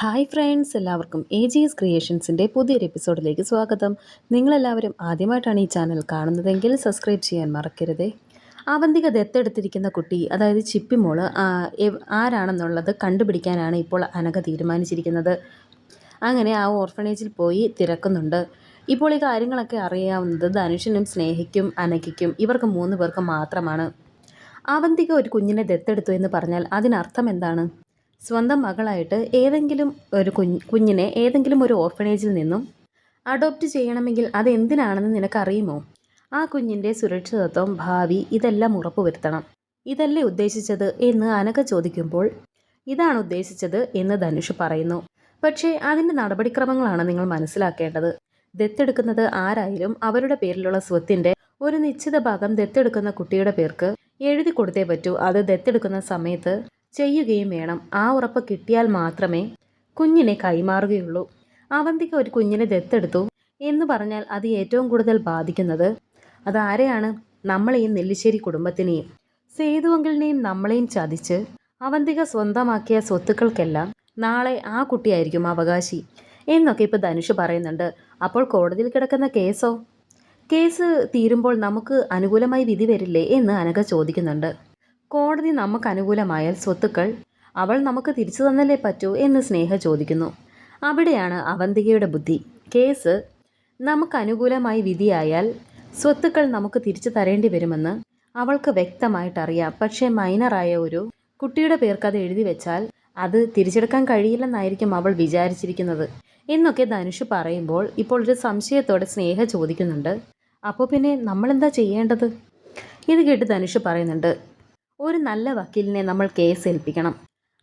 Hi friends എല്ലാവർക്കും A G S ക്രിയേഷൻസിന്റെ പുതിയൊരു എപ്പിസോഡിലേക്ക് സ്വാഗതം. നിങ്ങളെല്ലാവരും ആദ്യമായിട്ടാണ് ഈ ചാനൽ കാണുന്നതെങ്കിൽ സബ്സ്ക്രൈബ് ചെയ്യാൻ മറക്കരുതേ. അവന്തിക ദത്തെടുത്തിരിക്കുന്ന കുട്ടി അതായത് ചിപ്പിമോൾ ആരാണെന്നുള്ളത് കണ്ടുപിടിക്കാനാണ് ഇപ്പോൾ അനക തീരുമാനിച്ചിരിക്കുന്നത്. അങ്ങനെ ആ ഓർഫനേജിൽ പോയി തിരക്കുന്നുണ്ട്. ഇപ്പോൾ ഈ കാര്യങ്ങളൊക്കെ അറിയാവുന്നത് ധനുഷിനും സ്നേഹിക്കും അനഘയ്ക്കും ഇവർക്ക് മൂന്ന് പേർക്ക് മാത്രമാണ്. അവന്തിക ഒരു കുഞ്ഞിനെ ദത്തെടുത്തു എന്ന് പറഞ്ഞാൽ അതിനർത്ഥം എന്താണ്? സ്വന്തം മകളായിട്ട് ഏതെങ്കിലും ഒരു കുഞ്ഞ് കുഞ്ഞിനെ ഏതെങ്കിലും ഒരു ഓർഫനേജിൽ നിന്നും അഡോപ്റ്റ് ചെയ്യണമെങ്കിൽ അത് എന്തിനാണെന്ന് നിനക്കറിയുമോ? ആ കുഞ്ഞിന്റെ സുരക്ഷിതത്വം ഭാവി ഇതെല്ലാം ഉറപ്പുവരുത്തണം. ഇതല്ലേ ഉദ്ദേശിച്ചത് എന്ന് അനക ചോദിക്കുമ്പോൾ ഇതാണ് ഉദ്ദേശിച്ചത് എന്ന് ധനുഷ് പറയുന്നു. പക്ഷേ അതിന്റെ നടപടിക്രമങ്ങളാണ് നിങ്ങൾ മനസ്സിലാക്കേണ്ടത്. ദത്തെടുക്കുന്നത് ആരായാലും അവരുടെ പേരിലുള്ള സ്വത്തിന്റെ ഒരു നിശ്ചിത ഭാഗം ദത്തെടുക്കുന്ന കുട്ടിയുടെ പേർക്ക് എഴുതി കൊടുത്തേ പറ്റൂ. അത് ദത്തെടുക്കുന്ന സമയത്ത് ചെയ്യുകയും വേണം. ആ ഉറപ്പ് കിട്ടിയാൽ മാത്രമേ കുഞ്ഞിനെ കൈമാറുകയുള്ളൂ. അവന്തിക ഒരു കുഞ്ഞിനെ ദത്തെടുത്തു എന്ന് പറഞ്ഞാൽ അത് ഏറ്റവും കൂടുതൽ ബാധിക്കുന്നത് അതാരെയാണ്? നമ്മളെയും നെല്ലിശ്ശേരി കുടുംബത്തിനെയും. സേതുവങ്കലിനെയും നമ്മളെയും ചതിച്ച് അവന്തിക സ്വന്തമാക്കിയ സ്വത്തുക്കൾക്കെല്ലാം നാളെ ആ കുട്ടിയായിരിക്കും അവകാശി എന്നൊക്കെ ഇപ്പോൾ ധനുഷ് പറയുന്നുണ്ട്. അപ്പോൾ കോടതിയിൽ കിടക്കുന്ന കേസോ? കേസ് തീരുമ്പോൾ നമുക്ക് അനുകൂലമായി വിധി വരില്ലേ എന്ന് അനഘ ചോദിക്കുന്നുണ്ട്. കോടതി നമുക്ക് അനുകൂലമായാൽ സ്വത്തുക്കൾ അവൾ നമുക്ക് തിരിച്ചു തന്നല്ലേ പറ്റൂ എന്ന് സ്നേഹ ചോദിക്കുന്നു. അവിടെയാണ് അവന്തികയുടെ ബുദ്ധി. കേസ് നമുക്ക് അനുകൂലമായി വിധിയായാൽ സ്വത്തുക്കൾ നമുക്ക് തിരിച്ചു തരേണ്ടി വരുമെന്ന് അവൾക്ക് വ്യക്തമായിട്ടറിയാം. പക്ഷേ മൈനറായ ഒരു കുട്ടിയുടെ പേർക്ക് അത് എഴുതി വെച്ചാൽ അത് തിരിച്ചെടുക്കാൻ കഴിയില്ലെന്നായിരിക്കും അവൾ വിചാരിച്ചിരിക്കുന്നത്. എന്നൊക്കെ ധനുഷ് പറയുമ്പോൾ ഇപ്പോൾ ഒരു സംശയത്തോടെ സ്നേഹ ചോദിക്കുന്നുണ്ട്. അപ്പോൾ പിന്നെ നമ്മളെന്താ ചെയ്യേണ്ടത്? ഇത് കേട്ട് ധനുഷ് പറയുന്നുണ്ട്. ഒരു നല്ല വക്കീലിനെ നമ്മൾ കേസ് ഏൽപ്പിക്കണം.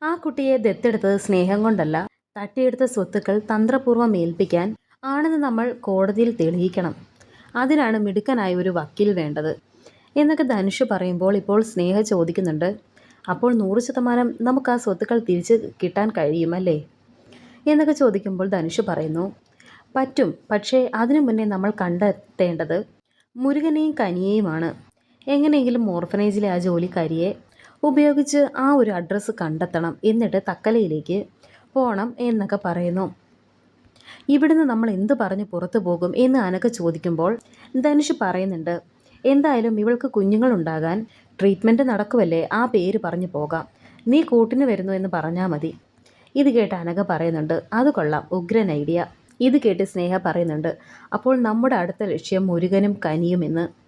ആ കുട്ടിയെ ദത്തെടുത്തത് സ്നേഹം കൊണ്ടല്ല തട്ടിയെടുത്ത സ്വത്തുക്കൾ തന്ത്രപൂർവം ഏൽപ്പിക്കാൻ ആണെന്ന് നമ്മൾ കോടതിയിൽ തെളിയിക്കണം. അതിനാണ് മിടുക്കനായ ഒരു വക്കീൽ വേണ്ടത്. എന്നൊക്കെ ധനുഷ് പറയുമ്പോൾ ഇപ്പോൾ സ്നേഹ ചോദിക്കുന്നുണ്ട് അപ്പോൾ നൂറ് ശതമാനം നമുക്ക് ആ സ്വത്തുക്കൾ തിരിച്ച് കിട്ടാൻ കഴിയുമല്ലേ? എന്നൊക്കെ ചോദിക്കുമ്പോൾ ധനുഷ് പറയുന്നു പറ്റും പക്ഷേ അതിനു മുന്നേ നമ്മൾ കണ്ടെത്തേണ്ടത് മുരുകനെയും കനിയെയുമാണ്. എങ്ങനെയെങ്കിലും ഓർഫനേജിലെ ആ ജോലിക്കാരിയെ ഉപയോഗിച്ച് ആ ഒരു അഡ്രസ്സ് കണ്ടെത്തണം. എന്നിട്ട് തക്കലയിലേക്ക് പോകണം എന്നൊക്കെ പറയുന്നു. ഇവിടുന്ന് നമ്മൾ എന്ത് പറഞ്ഞ് പുറത്തു പോകും എന്ന് അനക്ക ചോദിക്കുമ്പോൾ ധനുഷ് പറയുന്നുണ്ട് എന്തായാലും ഇവൾക്ക് കുഞ്ഞുങ്ങളുണ്ടാകാൻ ട്രീറ്റ്മെന്റ് നടക്കുമല്ലേ ആ പേര് പറഞ്ഞു പോകാം. നീ കൂട്ടിന് വരുന്നു എന്ന് പറഞ്ഞാൽ മതി. ഇത് കേട്ട് അനക പറയുന്നുണ്ട് അത് കൊള്ളാം ഉഗ്രൻ ഐഡിയ. ഇത് കേട്ട് സ്നേഹ പറയുന്നുണ്ട് അപ്പോൾ നമ്മുടെ അടുത്ത ലക്ഷ്യം മുരുകനും കനിയും എന്ന്.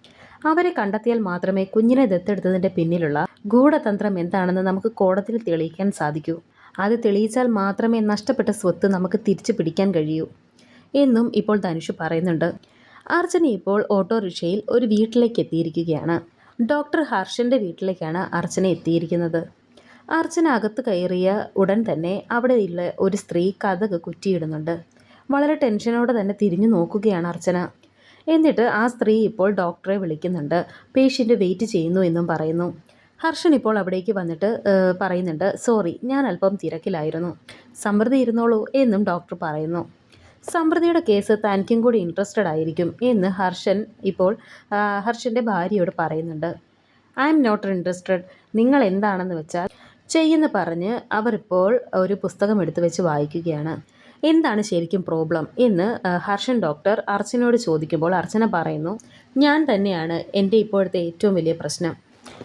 അവരെ കണ്ടെത്തിയാൽ മാത്രമേ കുഞ്ഞിനെ ദത്തെടുത്തതിന്റെ പിന്നിലുള്ള ഗൂഢതന്ത്രം എന്താണെന്ന് നമുക്ക് കോടതിയിൽ തെളിയിക്കാൻ സാധിക്കൂ. അത് തെളിയിച്ചാൽ മാത്രമേ നഷ്ടപ്പെട്ട സ്വത്ത് നമുക്ക് തിരിച്ചു പിടിക്കാൻ കഴിയൂ. എന്നും ഇപ്പോൾ ധനുഷ് പറയുന്നുണ്ട്. അർച്ചന ഇപ്പോൾ ഓട്ടോറിക്ഷയിൽ ഒരു വീട്ടിലേക്ക് എത്തിയിരിക്കുകയാണ്. ഡോക്ടർ ഹർഷന്റെ വീട്ടിലേക്കാണ് അർച്ചന എത്തിയിരിക്കുന്നത്. അർച്ചന അകത്ത് കയറിയ ഉടൻ തന്നെ അവിടെയുള്ള ഒരു സ്ത്രീ കഥക് കുറ്റിയിടുന്നുണ്ട്. വളരെ ടെൻഷനോടെ തന്നെ തിരിഞ്ഞു നോക്കുകയാണ് അർച്ചന. എന്നിട്ട് ആ സ്ത്രീ ഇപ്പോൾ ഡോക്ടറെ വിളിക്കുന്നുണ്ട്. പേഷ്യന്റ് വെയിറ്റ് ചെയ്യുന്നു എന്നും പറയുന്നു. ഹർഷൻ ഇപ്പോൾ അവിടേക്ക് വന്നിട്ട് പറയുന്നുണ്ട് സോറി ഞാൻ അല്പം തിരക്കിലായിരുന്നു. സമൃദ്ധി ഇരുന്നോളൂ എന്നും ഡോക്ടർ പറയുന്നു. സമൃദ്ധിയുടെ കേസ് തനിക്കും കൂടി ഇൻട്രസ്റ്റഡ് ആയിരിക്കും എന്ന് ഹർഷൻ ഇപ്പോൾ ഹർഷന്റെ ഭാര്യയോട് പറയുന്നുണ്ട്. ഐ എം നോട്ട് ഇൻട്രസ്റ്റഡ് നിങ്ങൾ എന്താണെന്ന് വെച്ചാൽ ചെയ്യുന്ന പറഞ്ഞ് അവരിപ്പോൾ ഒരു പുസ്തകം എടുത്തു വെച്ച് വായിക്കുകയാണ്. എന്താണ് ശരിക്കും പ്രോബ്ലം എന്ന് ഹർഷൻ ഡോക്ടർ അർച്ചനയോട് ചോദിക്കുമ്പോൾ അർച്ചന പറയുന്നു ഞാൻ തന്നെയാണ് എന്റെ ഇപ്പോഴത്തെ ഏറ്റവും വലിയ പ്രശ്നം.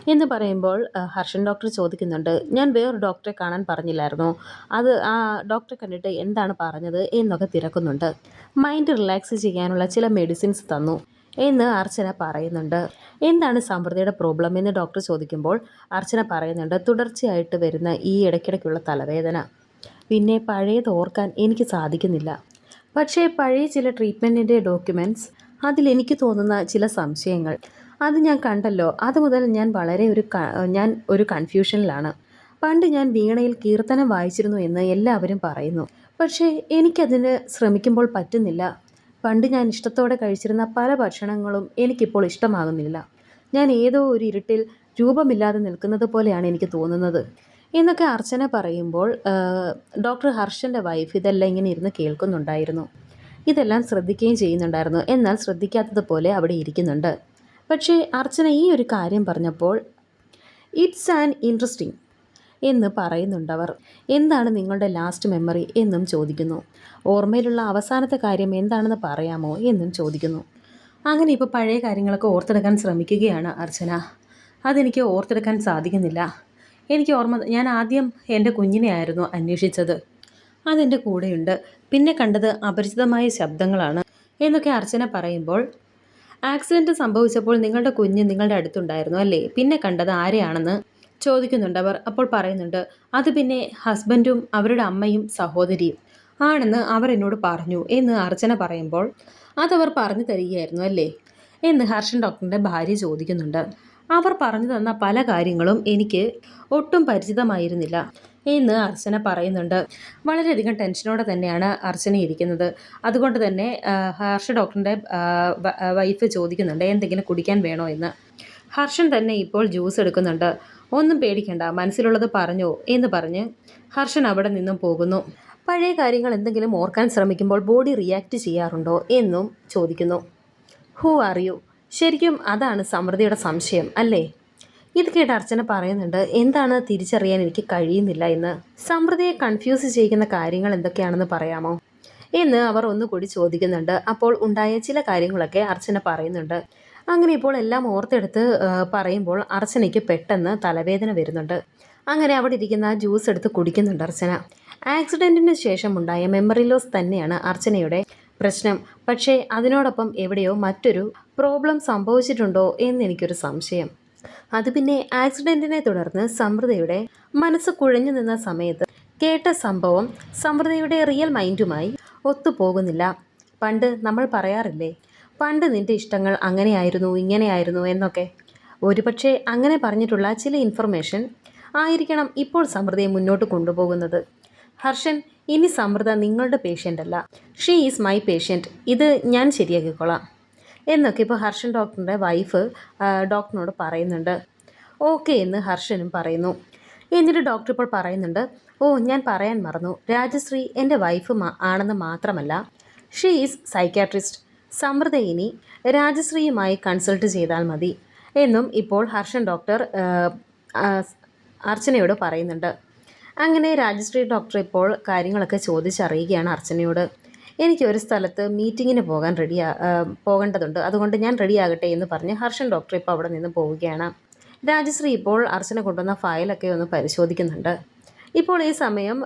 എന്ന് പറയുമ്പോൾ ഹർഷൻ ഡോക്ടർ ചോദിക്കുന്നുണ്ട് ഞാൻ വേറൊരു ഡോക്ടറെ കാണാൻ പറഞ്ഞില്ലായിരുന്നു? അത് ആ ഡോക്ടറെ കണ്ടിട്ട് എന്താണ് പറഞ്ഞത്? എന്നൊക്കെ തിരക്കുന്നുണ്ട്. മൈൻഡ് റിലാക്സ് ചെയ്യാനുള്ള ചില മെഡിസിൻസ് തന്നു എന്ന് അർച്ചന പറയുന്നുണ്ട്. എന്താണ് സമൃദ്ധിയുടെ പ്രോബ്ലം? എന്ന് ഡോക്ടർ ചോദിക്കുമ്പോൾ അർച്ചന പറയുന്നുണ്ട് തുടർച്ചയായിട്ട് വരുന്ന ഈ ഇടയ്ക്കിടയ്ക്കുള്ള തലവേദന. പിന്നെ പഴയത് ഓർക്കാൻ എനിക്ക് സാധിക്കുന്നില്ല. പക്ഷേ പഴയ ചില ട്രീറ്റ്മെന്റിന്റെ ഡോക്യുമെന്റ്സ് അതിലെനിക്ക് തോന്നുന്ന ചില സംശയങ്ങൾ. അത് ഞാൻ കണ്ടല്ലോ. അത് മുതൽ ഞാൻ വളരെ ഒരു ഞാൻ ഒരു കൺഫ്യൂഷനിലാണ്. പണ്ട് ഞാൻ വീണയിൽ കീർത്തനം വായിച്ചിരുന്നു എന്ന് എല്ലാവരും പറയുന്നു. പക്ഷേ എനിക്കതിന് ശ്രമിക്കുമ്പോൾ പറ്റുന്നില്ല. പണ്ട് ഞാൻ ഇഷ്ടത്തോടെ കഴിച്ചിരുന്ന പല ഭക്ഷണങ്ങളും എനിക്കിപ്പോൾ ഇഷ്ടമാകുന്നില്ല. ഞാൻ ഏതോ ഒരു ഇരുട്ടിൽ രൂപമില്ലാതെ നിൽക്കുന്നത് പോലെയാണ് എനിക്ക് തോന്നുന്നത്. എന്നൊക്കെ അർച്ചന പറയുമ്പോൾ ഡോക്ടർ ഹർഷന്റെ വൈഫ് ഇതെല്ലാം ഇങ്ങനെ ഇരുന്ന് കേൾക്കുന്നുണ്ടായിരുന്നു. ഇതെല്ലാം ശ്രദ്ധിക്കുകയും ചെയ്യുന്നുണ്ടായിരുന്നു. എന്നാൽ ശ്രദ്ധിക്കാത്തതുപോലെ അവിടെ ഇരിക്കുന്നുണ്ട്. പക്ഷേ അർച്ചന ഈ ഒരു കാര്യം പറഞ്ഞപ്പോൾ ഇറ്റ്സ് ആൻ ഇൻട്രസ്റ്റിംഗ് എന്ന് പറയുന്നുണ്ടവർ. എന്താണ് നിങ്ങളുടെ ലാസ്റ്റ് മെമ്മറി എന്നും ചോദിക്കുന്നു. ഓർമ്മയിലുള്ള അവസാനത്തെ കാര്യം എന്താണെന്ന് പറയാമോ? എന്നും ചോദിക്കുന്നു. അങ്ങനെ ഇപ്പോൾ പഴയ കാര്യങ്ങളൊക്കെ ഓർത്തെടുക്കാൻ ശ്രമിക്കുകയാണ് അർച്ചന. അതെനിക്ക് ഓർത്തെടുക്കാൻ സാധിക്കുന്നില്ല. എനിക്ക് ഓർമ്മ ഞാൻ ആദ്യം എന്റെ കുഞ്ഞിനെയായിരുന്നു അന്വേഷിച്ചത്. അതെന്റെ കൂടെയുണ്ട്. പിന്നെ കണ്ടത് അപരിചിതമായ ശബ്ദങ്ങളാണ് എന്നൊക്കെ അർച്ചന പറയുമ്പോൾ ആക്സിഡന്റ് സംഭവിച്ചപ്പോൾ നിങ്ങളുടെ കുഞ്ഞ് നിങ്ങളുടെ അടുത്തുണ്ടായിരുന്നു അല്ലേ? പിന്നെ കണ്ടത് ആരെയാണെന്ന് ചോദിക്കുന്നുണ്ട് അവർ. അപ്പോൾ പറയുന്നുണ്ട് അത് പിന്നെ ഹസ്ബൻഡും അവരുടെ അമ്മയും സഹോദരിയും ആണെന്ന് അവർ എന്നോട് പറഞ്ഞു എന്ന് അർച്ചന പറയുമ്പോൾ അതവർ പറഞ്ഞു തരികയായിരുന്നു അല്ലേ? എന്ന് ഹർഷൻ ഡോക്ടറിന്റെ ഭാര്യ ചോദിക്കുന്നുണ്ട്. അവർ പറഞ്ഞു തന്ന പല കാര്യങ്ങളും എനിക്ക് ഒട്ടും പരിചിതമായിരുന്നില്ല എന്ന് അർച്ചന പറയുന്നുണ്ട്. വളരെയധികം ടെൻഷനോടെ തന്നെയാണ് അർച്ചന ഇരിക്കുന്നത്. അതുകൊണ്ട് തന്നെ ഹർഷ ഡോക്ടറിന്റെ വൈഫ് ചോദിക്കുന്നുണ്ട് എന്തെങ്കിലും കുടിക്കാൻ വേണോ എന്ന്? ഹർഷൻ തന്നെ ഇപ്പോൾ ജ്യൂസ് എടുക്കുന്നുണ്ട്. ഒന്നും പേടിക്കണ്ട മനസ്സിലുള്ളത് പറഞ്ഞോ എന്ന് പറഞ്ഞ് ഹർഷൻ അവിടെ നിന്നും പോകുന്നു. പഴയ കാര്യങ്ങൾ എന്തെങ്കിലും ഓർക്കാൻ ശ്രമിക്കുമ്പോൾ ബോഡി റിയാക്റ്റ് ചെയ്യാറുണ്ടോ? എന്നും ചോദിക്കുന്നു. Who are you? ശരിക്കും അതാണ് സമൃദ്ധിയുടെ സംശയം അല്ലേ? ഇത് കേട്ട് അർച്ചന പറയുന്നുണ്ട് എന്താണ് തിരിച്ചറിയാൻ എനിക്ക് കഴിയുന്നില്ല എന്ന്? സമൃദ്ധിയെ കൺഫ്യൂസ് ചെയ്യിക്കുന്ന കാര്യങ്ങൾ എന്തൊക്കെയാണെന്ന് പറയാമോ? എന്ന് അവർ ഒന്നുകൂടി ചോദിക്കുന്നുണ്ട്. അപ്പോൾ ഉണ്ടായ ചില കാര്യങ്ങളൊക്കെ അർച്ചന പറയുന്നുണ്ട്. അങ്ങനെ ഇപ്പോൾ എല്ലാം ഓർത്തെടുത്ത് പറയുമ്പോൾ അർച്ചനയ്ക്ക് പെട്ടെന്ന് തലവേദന വരുന്നുണ്ട്. അങ്ങനെ അവിടെ ഇരിക്കുന്ന ജ്യൂസ് എടുത്ത് കുടിക്കുന്നുണ്ട് അർച്ചന. ആക്സിഡന്റിന് ശേഷം ഉണ്ടായ മെമ്മറി ലോസ് തന്നെയാണ് അർച്ചനയുടെ പ്രശ്നം. പക്ഷേ അതിനോടൊപ്പം എവിടെയോ മറ്റൊരു പ്രോബ്ലം സംഭവിച്ചിട്ടുണ്ടോ എന്ന് എനിക്കൊരു സംശയം. അത് പിന്നെ ആക്സിഡന്റിനെ തുടർന്ന് സമൃദ്ധയുടെ മനസ്സ് കുഴഞ്ഞു നിന്ന സമയത്ത് കേട്ട സംഭവം സമൃദ്ധയുടെ റിയൽ മൈൻഡുമായി ഒത്തുപോകുന്നില്ല. പണ്ട് നമ്മൾ പറയാറില്ലേ പണ്ട് നിന്റെ ഇഷ്ടങ്ങൾ അങ്ങനെയായിരുന്നു ഇങ്ങനെയായിരുന്നു എന്നൊക്കെ. ഒരുപക്ഷെ അങ്ങനെ പറഞ്ഞിട്ടുള്ള ചില ഇൻഫർമേഷൻ ആയിരിക്കണം ഇപ്പോൾ സമൃദ്ധയെ മുന്നോട്ട് കൊണ്ടുപോകുന്നത്. ഹർഷൻ ഇനി സമൃദ്ധ നിങ്ങളുടെ പേഷ്യന്റ് അല്ല. ഷീ ഈസ് മൈ പേഷ്യന്റ് ഇത് ഞാൻ ശരിയാക്കിക്കോളാം എന്നൊക്കെ ഇപ്പോൾ ഹർഷൻ ഡോക്ടറിന്റെ വൈഫ് ഡോക്ടറിനോട് പറയുന്നുണ്ട്. ഓക്കെ എന്ന് ഹർഷനും പറയുന്നു. എന്നിട്ട് ഡോക്ടർ ഇപ്പോൾ പറയുന്നുണ്ട് ഓ ഞാൻ പറയാൻ മറന്നു. രാജശ്രീ എന്റെ വൈഫ് ആണെന്ന് മാത്രമല്ല ഷീ ഈസ് സൈക്യാട്രിസ്റ്റ് സമൃദ്ധ ഇനി രാജശ്രീയുമായി കൺസൾട്ട് ചെയ്താൽ മതി. എന്നും ഇപ്പോൾ ഹർഷൻ ഡോക്ടർ അർച്ചനയോട് പറയുന്നുണ്ട്. അങ്ങനെ രാജശ്രീ ഡോക്ടർ ഇപ്പോൾ കാര്യങ്ങളൊക്കെ ചോദിച്ചറിയുകയാണ് അർച്ചനയോട്. എനിക്ക് ഒരു സ്ഥലത്ത് മീറ്റിങ്ങിന് പോകാൻ റെഡി പോകേണ്ടതുണ്ട്. അതുകൊണ്ട് ഞാൻ റെഡിയാകട്ടെ എന്ന് പറഞ്ഞ് ഹർഷൻ ഡോക്ടർ ഇപ്പോൾ അവിടെ നിന്ന് പോവുകയാണ്. രാജശ്രീ ഇപ്പോൾ അർച്ചന കൊണ്ടുവന്ന ഫയലൊക്കെ ഒന്ന് പരിശോധിക്കുന്നുണ്ട്. ഇപ്പോൾ ഈ സമയം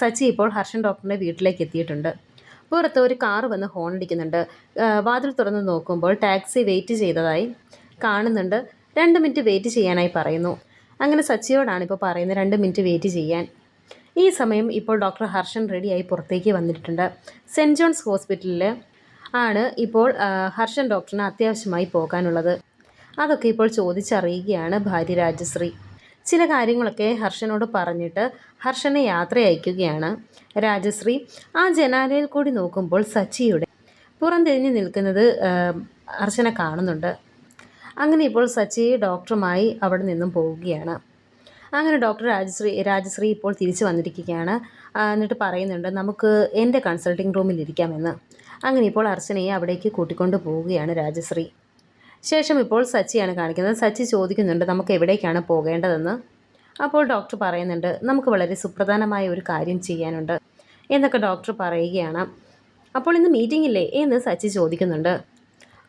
സച്ചി ഇപ്പോൾ ഹർഷൻ ഡോക്ടറിന്റെ വീട്ടിലേക്ക് എത്തിയിട്ടുണ്ട്. പുറത്ത് ഒരു കാറ് വന്ന് ഹോൺ അടിക്കുന്നുണ്ട്. വാതിൽ തുറന്ന് നോക്കുമ്പോൾ ടാക്സി വെയിറ്റ് ചെയ്തതായി കാണുന്നുണ്ട്. രണ്ട് മിനിറ്റ് വെയിറ്റ് ചെയ്യാനായി പറയുന്നു. അങ്ങനെ സച്ചിയോടാണ് ഇപ്പോൾ പറയുന്നത് രണ്ട് മിനിറ്റ് വെയിറ്റ് ചെയ്യാൻ. ഈ സമയം ഇപ്പോൾ ഡോക്ടർ ഹർഷൻ റെഡിയായി പുറത്തേക്ക് വന്നിട്ടുണ്ട്. സെന്റ് ജോൺസ് ഹോസ്പിറ്റലിൽ ആണ് ഇപ്പോൾ ഹർഷൻ ഡോക്ടറിന് അത്യാവശ്യമായി പോകാനുള്ളത്. അതൊക്കെ ഇപ്പോൾ ചോദിച്ചറിയുകയാണ് ഭാര്യ രാജശ്രീ. ചില കാര്യങ്ങളൊക്കെ ഹർഷനോട് പറഞ്ഞിട്ട് ഹർഷനെ യാത്ര അയക്കുകയാണ് രാജശ്രീ. ആ ജനാലയിൽ കൂടി നോക്കുമ്പോൾ സച്ചിയുടെ പുറംതിരിഞ്ഞ് നിൽക്കുന്നത് ഹർഷനെ കാണുന്നുണ്ട്. അങ്ങനെ ഇപ്പോൾ സച്ചി ഡോക്ടറുമായി അവിടെ നിന്നും പോവുകയാണ്. അങ്ങനെ ഡോക്ടർ രാജശ്രീ രാജശ്രീ ഇപ്പോൾ തിരിച്ചു വന്നിരിക്കുകയാണ്. എന്നിട്ട് പറയുന്നുണ്ട് നമുക്ക് എന്റെ കൺസൾട്ടിംഗ് റൂമിൽ ഇരിക്കാമെന്ന്. അങ്ങനെ ഇപ്പോൾ അർച്ചനയെ അവിടേക്ക് കൂട്ടിക്കൊണ്ട് പോവുകയാണ് രാജശ്രീ. ശേഷം ഇപ്പോൾ സച്ചിയാണ് കാണിക്കുന്നത്. സച്ചി ചോദിക്കുന്നുണ്ട് നമുക്ക് എവിടേക്കാണ് പോകേണ്ടതെന്ന്? അപ്പോൾ ഡോക്ടർ പറയുന്നുണ്ട് നമുക്ക് വളരെ സുപ്രധാനമായ ഒരു കാര്യം ചെയ്യാനുണ്ട് എന്നൊക്കെ ഡോക്ടർ പറയുകയാണ്. അപ്പോൾ ഇന്ന് മീറ്റിംഗ് ഇല്ലേ എന്ന് സച്ചി ചോദിക്കുന്നുണ്ട്.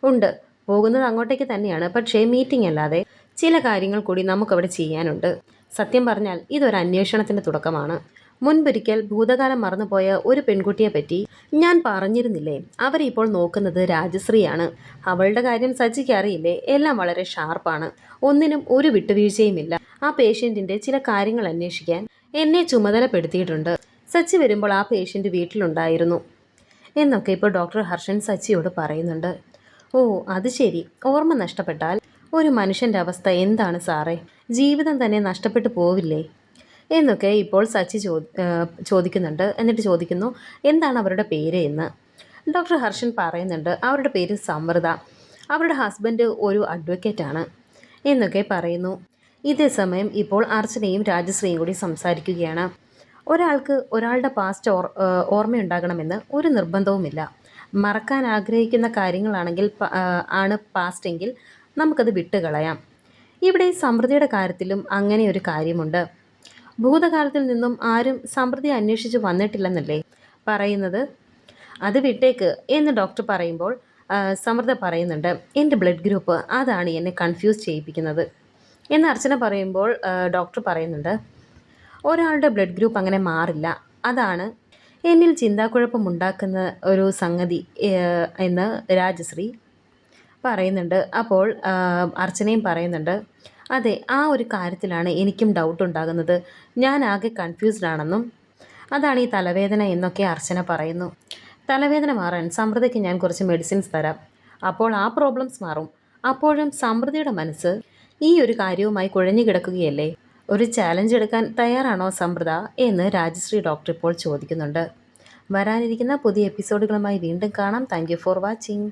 ഉണ്ട് പോകുന്നത് അങ്ങോട്ടേക്ക് തന്നെയാണ് പക്ഷേ മീറ്റിംഗ് അല്ലാതെ ചില കാര്യങ്ങൾ കൂടി നമുക്കവിടെ ചെയ്യാനുണ്ട്. സത്യം പറഞ്ഞാൽ ഇതൊരു അന്വേഷണത്തിന്റെ തുടക്കമാണ്. മുൻപൊരിക്കൽ ഭൂതകാലം മറന്നുപോയ ഒരു പെൺകുട്ടിയെ പറ്റി ഞാൻ പറഞ്ഞിരുന്നില്ലേ? അവരിപ്പോൾ നോക്കുന്നത് രാജശ്രീയാണ്. അവളുടെ കാര്യം സച്ചിക്ക് അറിയില്ലേ? എല്ലാം വളരെ ഷാർപ്പാണ്. ഒന്നിനും ഒരു വിട്ടുവീഴ്ചയുമില്ല. ആ പേഷ്യന്റിന്റെ ചില കാര്യങ്ങൾ അന്വേഷിക്കാൻ എന്നെ ചുമതലപ്പെടുത്തിയിട്ടുണ്ട്. സച്ചി വരുമ്പോൾ ആ പേഷ്യന്റ് വീട്ടിലുണ്ടായിരുന്നു. എന്നൊക്കെ ഇപ്പോൾ ഡോക്ടർ ഹർഷൻ സച്ചിയോട് പറയുന്നുണ്ട്. ഓ അത് ശരി. ഓർമ്മ നഷ്ടപ്പെട്ടാൽ ഒരു മനുഷ്യന്റെ അവസ്ഥ എന്താണ് സാറേ? ജീവിതം തന്നെ നഷ്ടപ്പെട്ടു പോവില്ലേ? എന്നൊക്കെ ഇപ്പോൾ സച്ചി ചോ ചോദിക്കുന്നുണ്ട്. എന്നിട്ട് ചോദിക്കുന്നു എന്താണ് അവരുടെ പേര് എന്ന്. ഡോക്ടർ ഹർഷൻ പറയുന്നുണ്ട് അവരുടെ പേര് സമൃത അവരുടെ ഹസ്ബൻഡ് ഒരു അഡ്വക്കേറ്റാണ് എന്നൊക്കെ പറയുന്നു. ഇതേ സമയം ഇപ്പോൾ അർച്ചനയും രാജശ്രീയും കൂടി സംസാരിക്കുകയാണ്. ഒരാൾക്ക് ഒരാളുടെ പാസ്റ്റ് ഓർ ഓർമ്മയുണ്ടാകണമെന്ന് ഒരു നിർബന്ധവുമില്ല. മറക്കാൻ ആഗ്രഹിക്കുന്ന കാര്യങ്ങളാണെങ്കിൽ ആണ് പാസ്റ്റ് എങ്കിൽ നമുക്കത് വിട്ടുകളയാം. ഇവിടെ സമൃദ്ധിയുടെ കാര്യത്തിലും അങ്ങനെ ഒരു കാര്യമുണ്ട്. ഭൂതകാലത്തിൽ നിന്നും ആരും സമൃദ്ധി അന്വേഷിച്ച് വന്നിട്ടില്ലെന്നല്ലേ പറയുന്നത്? അത് വിട്ടേക്ക് എന്ന് ഡോക്ടർ പറയുമ്പോൾ സമൃദ്ധ പറയുന്നുണ്ട് എന്റെ ബ്ലഡ് ഗ്രൂപ്പ് അതാണ് എന്നെ കൺഫ്യൂസ് ചെയ്യിപ്പിക്കുന്നത്. എന്ന് അർച്ചന പറയുമ്പോൾ ഡോക്ടർ പറയുന്നുണ്ട് ഒരാളുടെ ബ്ലഡ് ഗ്രൂപ്പ് അങ്ങനെ മാറില്ല. അതാണ് എന്നിൽ ചിന്താക്കുഴപ്പമുണ്ടാക്കുന്ന ഒരു സംഗതി എന്ന് രാജശ്രീ പറയുന്നുണ്ട്. അപ്പോൾ അർച്ചനയും പറയുന്നുണ്ട് അതെ ആ ഒരു കാര്യത്തിലാണ് എനിക്കും ഡൗട്ട് ഉണ്ടാകുന്നത്. ഞാൻ ആകെ കൺഫ്യൂസ്ഡ് ആണെന്നും അതാണ് ഈ തലവേദന എന്നൊക്കെ അർച്ചന പറയുന്നു. തലവേദന മാറാൻ സമൃദ്ധിക്ക് ഞാൻ കുറച്ച് മെഡിസിൻസ് തരാം. അപ്പോൾ ആ പ്രോബ്ലംസ് മാറും. അപ്പോഴും സമൃദ്ധിയുടെ മനസ്സ് ഈ ഒരു കാര്യവുമായി കുഴഞ്ഞു കിടക്കുകയല്ലേ? ഒരു ചാലഞ്ച് എടുക്കാൻ തയ്യാറാണോ സമൃദ്ധ? എന്ന് രാജശ്രീ ഡോക്ടർ ഇപ്പോൾ ചോദിക്കുന്നുണ്ട്. വരാനിരിക്കുന്ന പുതിയ എപ്പിസോഡുകളുമായി വീണ്ടും കാണാം. Thank for watching